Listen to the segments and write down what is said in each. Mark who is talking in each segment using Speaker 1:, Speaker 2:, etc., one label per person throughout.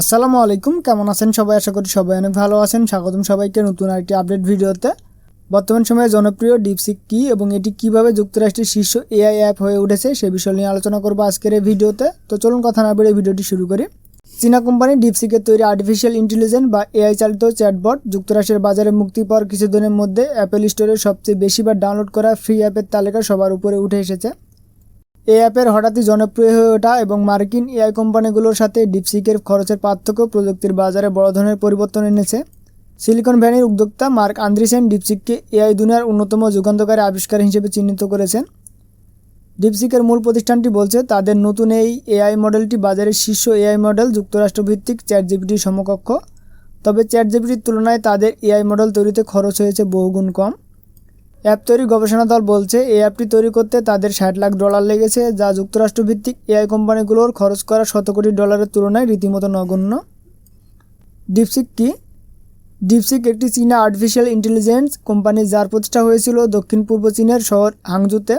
Speaker 1: আসসালামু আলাইকুম, কেমন আছেন সবাই? আশা করি সবাই অনেক ভালো আছেন। স্বাগতম সবাইকে নতুন আরেকটি আপডেট ভিডিওতে। বর্তমান সময়ে জনপ্রিয় ডিপসিক কি এবং এটি কীভাবে যুক্তরাষ্ট্রের শীর্ষ এআই অ্যাপ হয়ে উঠেছে সে বিষয় নিয়ে আলোচনা করব আজকের এই ভিডিওতে। তো চলুন কথা না বেড়ে ভিডিওটি শুরু করি। চীনা কোম্পানি ডিপসিকের তৈরি আর্টিফিশিয়াল ইন্টেলিজেন্স বা এআই চালিত চ্যাটবট যুক্তরাষ্ট্রের বাজারে মুক্তি পাওয়ার কিছুদিনের মধ্যে অ্যাপেল স্টোরের সবচেয়ে বেশিবার ডাউনলোড করা ফ্রি অ্যাপের তালিকা সবার উপরে উঠে এসেছে। এই অ্যাপের হঠাৎই জনপ্রিয় হয়ে ওঠা এবং মার্কিন এআই কোম্পানিগুলোর সাথে ডিপসিকের খরচের পার্থক্য প্রযুক্তির বাজারে বড় ধরনের পরিবর্তন এনেছে। সিলিকন ভ্যালির উদ্যোক্তা মার্ক আন্দ্রিসেন ডিপসিককে এআই দুনিয়ার অন্যতম যুগান্তকারী আবিষ্কার হিসেবে চিহ্নিত করেছেন। ডিপসিকের মূল প্রতিষ্ঠানটি বলছে, তাদের নতুন এই এআই মডেলটি বাজারের শীর্ষ এআই মডেল যুক্তরাষ্ট্রভিত্তিক চ্যাট জিপিটির সমকক্ষ। তবে চ্যাট জিপিটির তুলনায় তাদের এআই মডেল তৈরিতে খরচ হয়েছে বহুগুণ কম। অ্যাপ তৈরি গবেষণা দল বলছে, এই অ্যাপটি তৈরি করতে তাদের ষাট লাখ ডলার লেগেছে, যা যুক্তরাষ্ট্রভিত্তিক এআই কোম্পানিগুলোর খরচ করা শত কোটি ডলারের তুলনায় রীতিমতো নগণ্য। ডিপসিক কি? ডিপসিক একটি চীনা আর্টিফিশিয়াল ইন্টেলিজেন্স কোম্পানি যার প্রতিষ্ঠা হয়েছিল দক্ষিণ পূর্ব চীনের শহর হাংজুতে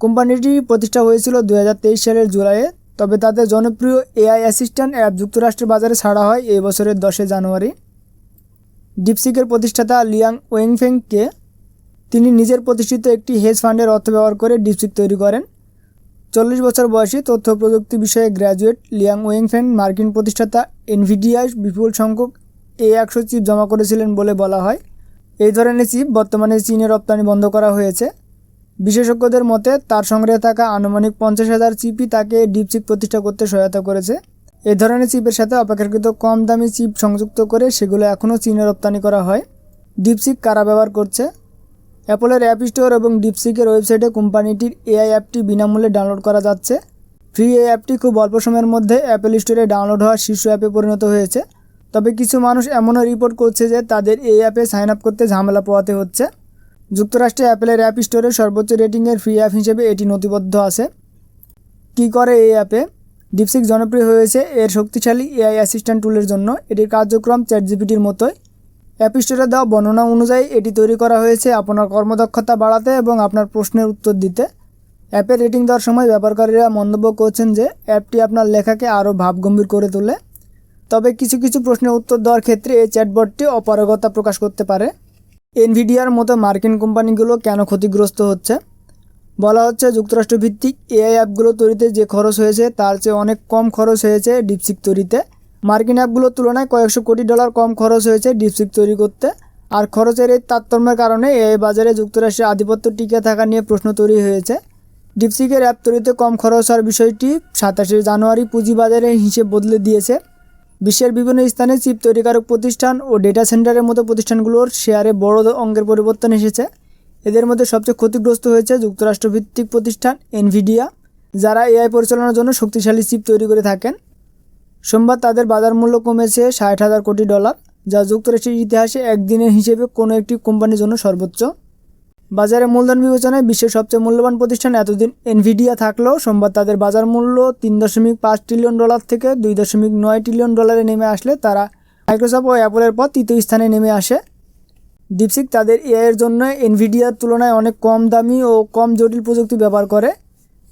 Speaker 1: কোম্পানিটি প্রতিষ্ঠা হয়েছিল দু হাজার তেইশ সালের জুলাইয়ে, তবে তাদের জনপ্রিয় এআই অ্যাসিস্ট্যান্ট অ্যাপ যুক্তরাষ্ট্রের বাজারে ছাড়া হয় এই বছরের দশই জানুয়ারি। ডিপসিকের প্রতিষ্ঠাতা লিয়াং ওয়েংফেংকে তিনি নিজের প্রতিষ্ঠিত একটি হেজ ফান্ডের অর্থ ব্যবহার করে ডিপসিক তৈরি করেন। চল্লিশ বছর বয়সী তথ্য প্রযুক্তি বিষয়ে গ্র্যাজুয়েট লিয়াং ওয়েংফেন মার্কিন প্রতিষ্ঠাতা এনভিডিয়ায় বিপুল সংখ্যক এ একশো চিপ জমা করেছিলেন বলে বলা হয়। এই ধরনের চিপ বর্তমানে চীনে রপ্তানি বন্ধ করা হয়েছে। বিশেষজ্ঞদের মতে, তার সংগ্রহে থাকা আনুমানিক পঞ্চাশ হাজার চিপই তাকে ডিপচিপ প্রতিষ্ঠা করতে সহায়তা করেছে। এই ধরনের চিপের সাথে অপেক্ষাকৃত কম দামি চিপ সংযুক্ত করে সেগুলো এখনও চীনে রপ্তানি করা হয়। ডিপসিক কারা ব্যবহার করছে? অ্যাপলের অ্যাপ স্টোর এবং ডিপসিকের ওয়েবসাইটে কোম্পানিটির এআই অ্যাপটি বিনামূল্যে ডাউনলোড করা যাচ্ছে। ফ্রি এই অ্যাপটি খুব অল্প সময়ের মধ্যে অ্যাপেল স্টোরে ডাউনলোড হওয়া শীর্ষ অ্যাপে পরিণত হয়েছে। তবে কিছু মানুষ এমনও রিপোর্ট করছে যে তাদের এই অ্যাপে সাইন আপ করতে ঝামেলা পোয়াতে হচ্ছে। যুক্তরাষ্ট্রে অ্যাপেলের অ্যাপ স্টোরে সর্বোচ্চ রেটিংয়ের ফ্রি অ্যাপ হিসেবে এটি নথিবদ্ধ আছে। কী করে এই অ্যাপে? ডিপসিক জনপ্রিয় হয়েছে এর শক্তিশালী এআই অ্যাসিস্ট্যান্ট টুলের জন্য। এটির কার্যক্রম চ্যাট জিপিটির মতোই। অ্যাপ স্টোরে দেওয়া বর্ণনা অনুযায়ী এটি তৈরি করা হয়েছে আপনার কর্মদক্ষতা বাড়াতে এবং আপনার প্রশ্নের উত্তর দিতে। অ্যাপের রেটিং দেওয়ার সময় ব্যবহারকারীরা মন্তব্য করছেন যে, অ্যাপটি আপনার লেখাকে আরও ভাবগম্ভীর করে তোলে। তবে কিছু কিছু প্রশ্নের উত্তর দেওয়ার ক্ষেত্রে এই চ্যাটবটটি অপারগতা প্রকাশ করতে পারে। এনভিডিয়ার মতো মার্কিন কোম্পানিগুলো কেন ক্ষতিগ্রস্ত হচ্ছে? বলা হচ্ছে যুক্তরাষ্ট্রভিত্তিক এআই অ্যাপগুলো তৈরিতে যে খরচ হয়েছে, তার চেয়ে অনেক কম খরচ হয়েছে ডিপসিক তৈরিতে। মার্কিন অ্যাপগুলোর তুলনায় কয়েকশো কোটি ডলার কম খরচ হয়েছে ডিপসিক তৈরি করতে। আর খরচের এই তারতম্যের কারণে এই বাজারে যুক্তরাষ্ট্রের আধিপত্য টিকে থাকা নিয়ে প্রশ্ন তৈরি হয়েছে। ডিপসিকের অ্যাপ তৈরিতে কম খরচ হওয়ার বিষয়টি সাতাশে জানুয়ারি পুঁজিবাজারের হিসেব বদলে দিয়েছে। বিশ্বের বিভিন্ন স্থানে চিপ তৈরিকারক প্রতিষ্ঠান ও ডেটা সেন্টারের মতো প্রতিষ্ঠানগুলোর শেয়ারে বড় অঙ্গের পরিবর্তন এসেছে। এদের মধ্যে সবচেয়ে ক্ষতিগ্রস্ত হয়েছে যুক্তরাষ্ট্রভিত্তিক প্রতিষ্ঠান এনভিডিয়া, যারা এআই পরিচালনার জন্য শক্তিশালী চিপ তৈরি করে থাকেন। সোমবার তাদের বাজার মূল্য কমেছে ষাট হাজার কোটি ডলার, যা যুক্তরাষ্ট্রের ইতিহাসে একদিনের হিসেবে কোনো একটি কোম্পানির জন্য সর্বোচ্চ। বাজারে মূলধন বিবেচনায় বিশ্বের সবচেয়ে মূল্যবান প্রতিষ্ঠান এতদিন এনভিডিয়া থাকলেও সোমবার তাদের বাজার মূল্য তিন দশমিক পাঁচ ট্রিলিয়ন ডলার থেকে দুই দশমিক নয় ট্রিলিয়ন ডলারে নেমে আসলে তারা মাইক্রোসফট ও অ্যাপলের পর তৃতীয় স্থানে নেমে আসে। ডিপসিক তাদের এআইয়ের জন্য এনভিডিয়ার তুলনায় অনেক কম দামি ও কম জটিল প্রযুক্তি ব্যবহার করে।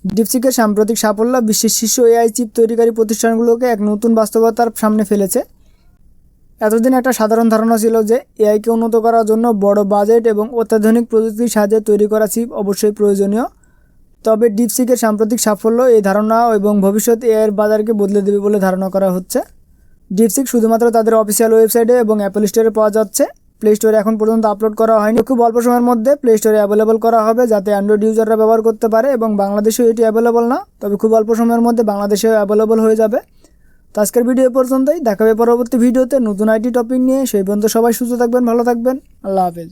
Speaker 1: ডিপসিকের সাম্প্রতিক সাফল্য বিশ্বের শীর্ষ এআই চিপ তৈরিকারী প্রতিষ্ঠানগুলোকে এক নতুন বাস্তবতার সামনে ফেলেছে। এতদিন একটা সাধারণ ধারণা ছিল যে এআইকে উন্নত করার জন্য বড় বাজেট এবং অত্যাধুনিক প্রযুক্তির সাহায্যে তৈরি করা চিপ অবশ্যই প্রয়োজনীয়। তবে ডিপসিকের সাম্প্রতিক সাফল্য এই ধারণা এবং ভবিষ্যৎ এআইয়ের বাজারকে বদলে দেবে বলে ধারণা করা হচ্ছে। ডিপসিক শুধুমাত্র তাদের অফিসিয়াল ওয়েবসাইটে এবং অ্যাপল স্টোরে পাওয়া যাচ্ছে। প্লে স্টোরে এখন পর্যন্ত আপলোড করা হয়নি। খুব অল্প সময়ের মধ্যে প্লে স্টোরে অ্যাভেলেবল করা হবে যাতে অ্যান্ড্রয়েড ইউজাররা ব্যবহার করতে পারে এবং বাংলাদেশেও এটি অ্যাভেলেবল না। তবে খুব অল্প সময়ের মধ্যে বাংলাদেশেও অ্যাভেলেবল হয়ে যাবে। তো আজকের ভিডিও পর্যন্তই। দেখাবে পরবর্তী ভিডিওতে নতুন আইটি টপিক নিয়ে। সেই পর্যন্ত সবাই সুস্থ থাকবেন, ভালো থাকবেন। আল্লাহ হাফেজ।